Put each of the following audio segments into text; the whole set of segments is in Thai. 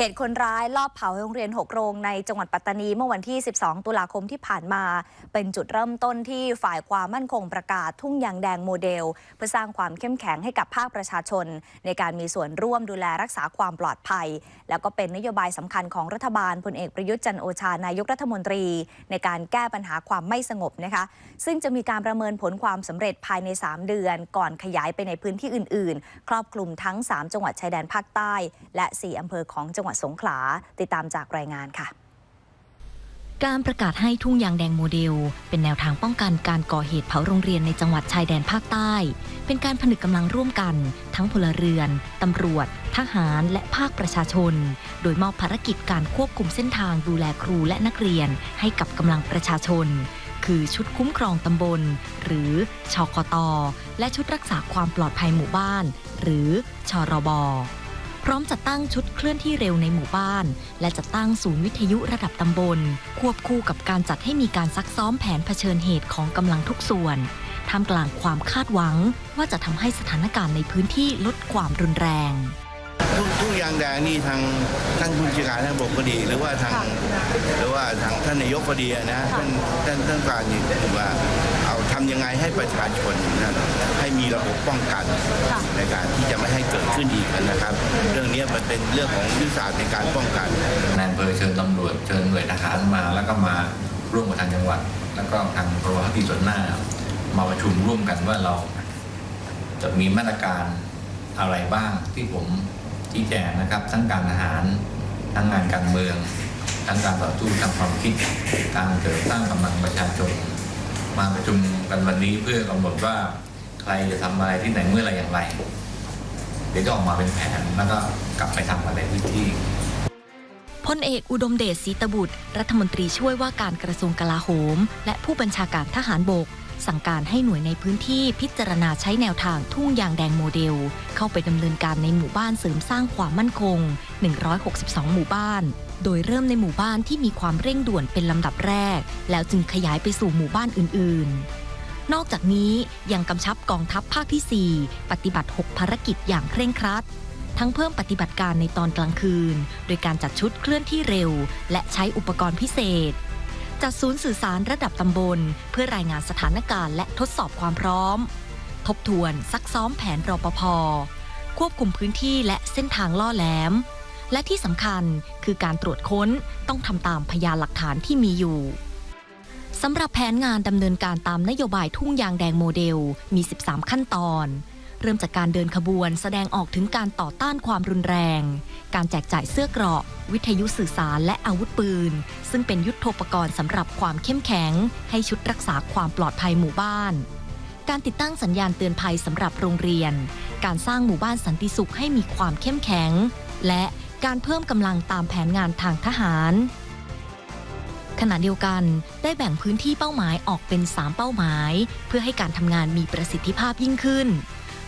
เหตุคนร้ายลอบเผาโรงเรียน 6 โรงในจังหวัดปัตตานีเมื่อวันที่ 12 ตุลาคมที่ผ่านมา เป็นจุดเริ่มต้นที่ฝ่ายความมั่นคงประกาศทุ่งยางแดงโมเดล เพื่อสร้างความเข้มแข็งให้กับภาคประชาชน ในการมีส่วนร่วมดูแลรักษาความปลอดภัย แล้วก็เป็นนโยบายสำคัญของรัฐบาลพลเอกประยุทธ์จันโอชานายกรัฐมนตรี ในการแก้ปัญหาความไม่สงบนะคะ ซึ่งจะมีการประเมินผลความสำเร็จภายใน 3 เดือน ก่อนขยายไปในพื้นที่อื่น ๆ ครอบคลุมทั้ง 3 จังหวัดชายแดนภาคใต้ และ 4อำเภอของจังหวัดสงขลา ติดตามจากรายงานค่ะการประกาศให้ทุ่งยางแดงโมเดล เป็นแนวทางป้องกันการก่อเหตุเผาโรงเรียนในจังหวัดชายแดนภาคใต้ เป็นการผนึกกำลังร่วมกัน ทั้งพลเรือน ตำรวจ ทหาร และภาคประชาชน โดยมอบภารกิจการควบคุมเส้นทางดูแลครูและนักเรียน ให้กับกำลังประชาชน คือชุดคุ้มครองตำบล หรือชกตและชุดรักษาความปลอดภัยหมู่บ้าน หรือชรบ ร้อมจัดตั้งชุดเคลื่อนที่เร็วในหมู่บ้าน และจัดตั้งศูนย์วิทยุระดับตำบล ควบคู่กับการจัดให้มีการซักซ้อมแผนเผชิญเหตุของกำลังทุกส่วนท่ามกลางความคาดหวัง ว่าจะทำให้สถานการณ์ในพื้นที่ลดความรุนแรงทุกทุกยางแดงนี่ทางท่านผู้บัญชาการท่านบกก็ดี หรือว่าทางหรือว่าทางท่านนายกก็ดีนะท่านท่านท่านการนี่คือว่าเอาทำยังไงให้ประชาชนนะให้ ระบบป้องกันในการที่จะไม่ให้เกิดขึ้นอีกนะครับ เรื่องนี้มันเป็นเรื่องของยุทธศาสตร์ในการป้องกันนายอำเภอเชิญตำรวจเชิญหน่วยทหารมา แล้วก็มาร่วมกับทางจังหวัด แล้วก็ทางกรมพัฒน์ส่วนหน้า มาประชุมร่วมกันว่าเราจะมีมาตรการอะไรบ้างที่ผมชี้แจงนะครับ ทั้งการทหารทั้งงานการเมือง ทั้งการต่อสู้ทางความคิดการเสริมสร้างกำลังประชาชนมาประชุมกันวันนี้เพื่อกำหนดว่าใค รจะทำอะไรที่ไหนเมื่อไรอย่างไร เดี๋ยวจะออกมาเป็นแผนแล้วก็กลับไปทำกันในพื้นที่พลเอกอุดมเดชศรีตบุตร รัฐมนตรีช่วยว่าการกระทรวงกลาโหม และผู้บัญชาการทหารบก สั่งการให้หน่วยในพื้นที่พิจารณาใช้แนวทางทุ่งยางแดงโมเดล เข้าไปดำเนินการในหมู่บ้านเสริมสร้างความมั่นคง 162 หมู่บ้าน โดยเริ่มในหมู่บ้านที่มีความเร่งด่วนเป็นลำดับแรก แล้วจึงขยายไปสู่หมู่บ้านอื่น ๆ นอกจากนี้ยังกำชับกองทัพภาคที่ 4 ปฏิบัติ 6 ภารกิจอย่างเคร่งครัด ทั้งเพิ่มปฏิบัติการในตอนกลางคืน โดยการจัดชุดเคลื่อนที่เร็ว และใช้อุปกรณ์พิเศษ จัดศูนย์สื่อสารระดับตำบล เพื่อรายงานสถานการณ์และทดสอบความพร้อม ทบทวนซักซ้อมแผนรอปภควบคุมพื้นที่และเส้นทางล่อแหลม และที่สำคัญคือการตรวจค้นต้องทำตามพยานหลักฐานที่มีอยู่ สำหรับแผนงานดำเนินการตามนโยบายทุ่งยางแดงโมเดลมี 13 ขั้นตอน เริ่มจากการเดินขบวนแสดงออกถึงการต่อต้านความรุนแรง การแจกจ่ายเสื้อเกราะ วิทยุสื่อสารและอาวุธปืน ซึ่งเป็นยุทธปกรณ์สำหรับความเข้มแข็ง ให้ชุดรักษาความปลอดภัยหมู่บ้าน การติดตั้งสัญญาณเตือนภัยสำหรับโรงเรียน การสร้างหมู่บ้านสันติสุขให้มีความเข้มแข็ง และการเพิ่มกำลังตามแผนงานทางทหาร ขณะเดียวกันได้แบ่งพื้นที่เป้าหมายออกเป็น 3 เป้าหมาย เพื่อให้การทำงานมีประสิทธิภาพยิ่งขึ้น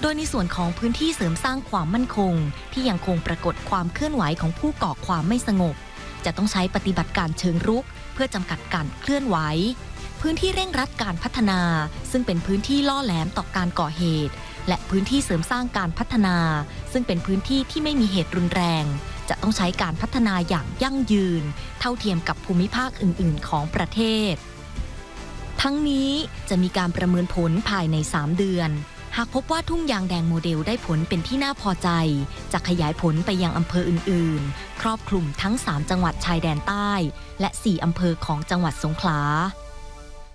โดยในส่วนของพื้นที่เสริมสร้างความมั่นคง ที่ยังคงปรากฏความเคลื่อนไหวของผู้ก่อความไม่สงบ จะต้องใช้ปฏิบัติการเชิงรุก เพื่อจำกัดการเคลื่อนไหวพื้นที่เร่งรัดการพัฒนา ซึ่งเป็นพื้นที่ล่อแหลมต่อการก่อเหตุ และพื้นที่เสริมสร้างการพัฒนา ซึ่งเป็นพื้นที่ที่ไม่มีเหตุรุนแรง จะต้องใช้การพัฒนาอย่างยั่งยืน เท่าเทียมกับภูมิภาคอื่น ๆ ของประเทศ ทั้งนี้จะมีการประเมินผลภายใน 3 เดือน หากพบว่าทุ่งยางแดงโมเดลได้ผลเป็นที่น่าพอใจ จะขยายผลไปยังอำเภออื่น ๆ ครอบคลุมทั้ง 3 จังหวัดชายแดนใต้ และ 4 อำเภอของจังหวัดสงขลา